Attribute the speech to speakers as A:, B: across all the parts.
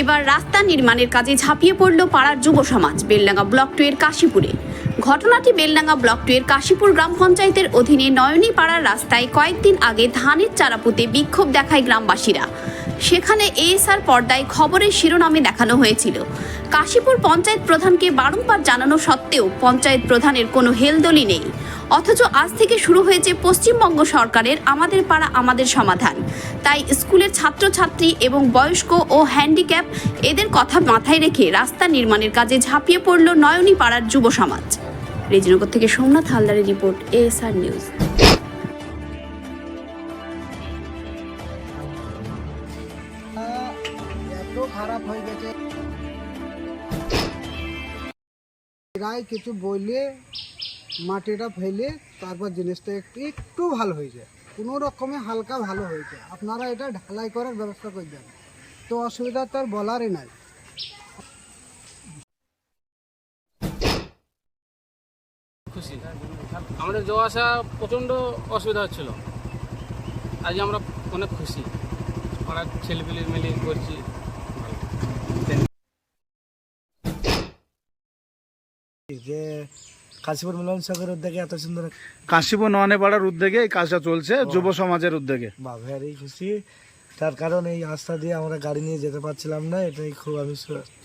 A: এবার রাস্তা নির্মাণের কাজে ঝাঁপিয়ে পড়ল পাড়ার যুব সমাজ, বেলডাঙ্গা ব্লক টু এর কাশীপুরে। ঘটনাটি বেলডাঙ্গা ব্লক টু এর কাশীপুর গ্রাম পঞ্চায়েতের অধীনে নয়নী পাড়ার রাস্তায় কয়েকদিন আগে ধানের চারা পুঁতে বিক্ষোভ দেখায় গ্রামবাসীরা। সেখানে এএসআর পর্দায় খবরের শিরোনামে দেখানো হয়েছিল। কাশীপুর পঞ্চায়েত প্রধানকে বারংবার জানানো সত্ত্বেও পঞ্চায়েত প্রধানের কোনো হেলদোলি নেই। অথচ আজ থেকে শুরু হয়েছে পশ্চিমবঙ্গ সরকারের আমাদের পাড়া, আমাদের সমাধান। তাই স্কুলের ছাত্রছাত্রী এবং বয়স্ক ও হ্যান্ডিক্যাপ এদের কথা মাথায় রেখে রাস্তা নির্মাণের কাজে ঝাঁপিয়ে পড়ল নয়নী পাড়ার যুব সমাজ। রেজিনগর থেকে সোমনাথ হালদারের রিপোর্ট এএসআর নিউজ।
B: খারাপ হয়ে গেছে। রায় কিছু বললে মাটিটা ফেলে তারপর জিনিসটা একটু একটু ভালো হয়ে যায় কোনো রকমে হালকা ভালো হয়েছে। আপনারা এটা ঢালাই করার ব্যবস্থা করে দেন। তো অসুবিধা তো আর বলারই নাই।
C: খুশি। আমাদের যাওয়া আসা প্রচণ্ড অসুবিধা হচ্ছিল। আজ আমরা অনেক খুশি। পাড়ার ছেলেপিলে মিলে করছি।
D: যে কাশীপুর মিলন সাগর উদ্যোগে এত সুন্দর
E: কাশীপুর নয়নেপাড়ার উদ্যোগে এই কাজটা চলছে যুব সমাজের উদ্যোগে।
D: বা ভেরি খুশি। তার কারণ এই রাস্তা দিয়ে আমরা গাড়ি নিয়ে যেতে পারছিলাম না এটাই খুব আমি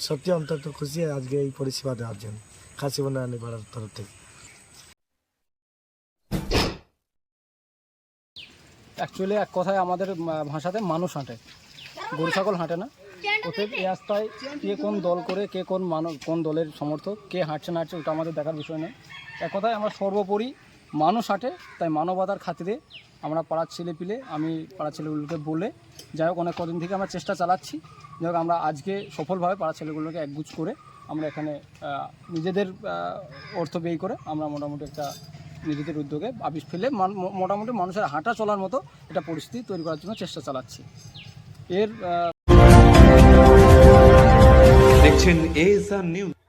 D: সত্যি অন্তত খুশি আজকে এই পরিষেবা দেওয়ার জন্য কাশীপুর নয়নি পাড়ার তরফ থেকে।
F: অ্যাকচুয়ালি এক কথায় আমাদের ভাষাতে মানুষ হাঁটে। গরু ছাগল হাঁটে না। অতএব এই রাস্তায় কে কোন দল করে, কে কোন মানব, কোন দলের সমর্থক, কে হাঁটছে না হাঁটছে ওটা আমাদের দেখার বিষয় নেই এক কথায় আমরা সর্বোপরি মানুষ হাঁটে, তাই মানবতার খাতিরে আমরা পাড়ার ছেলে পিলে, আমি পাড়ার ছেলেগুলোকে বলে, যাই হোক অনেক কদিন থেকে আমরা চেষ্টা চালাচ্ছি। যাই হোক আমরা আজকে সফলভাবে পাড়ার ছেলেগুলোকে একগুচ করে আমরা এখানে নিজেদের অর্থ ব্যয় করে আমরা মোটামুটি একটা নিজেদের উদ্যোগে আবিষ ফেলে মোটামুটি মানুষের হাঁটা চলার মতো একটা পরিস্থিতি তৈরি করার জন্য চেষ্টা চালাচ্ছি। এর আহ,
G: দেখছেন এএসআর নিউজ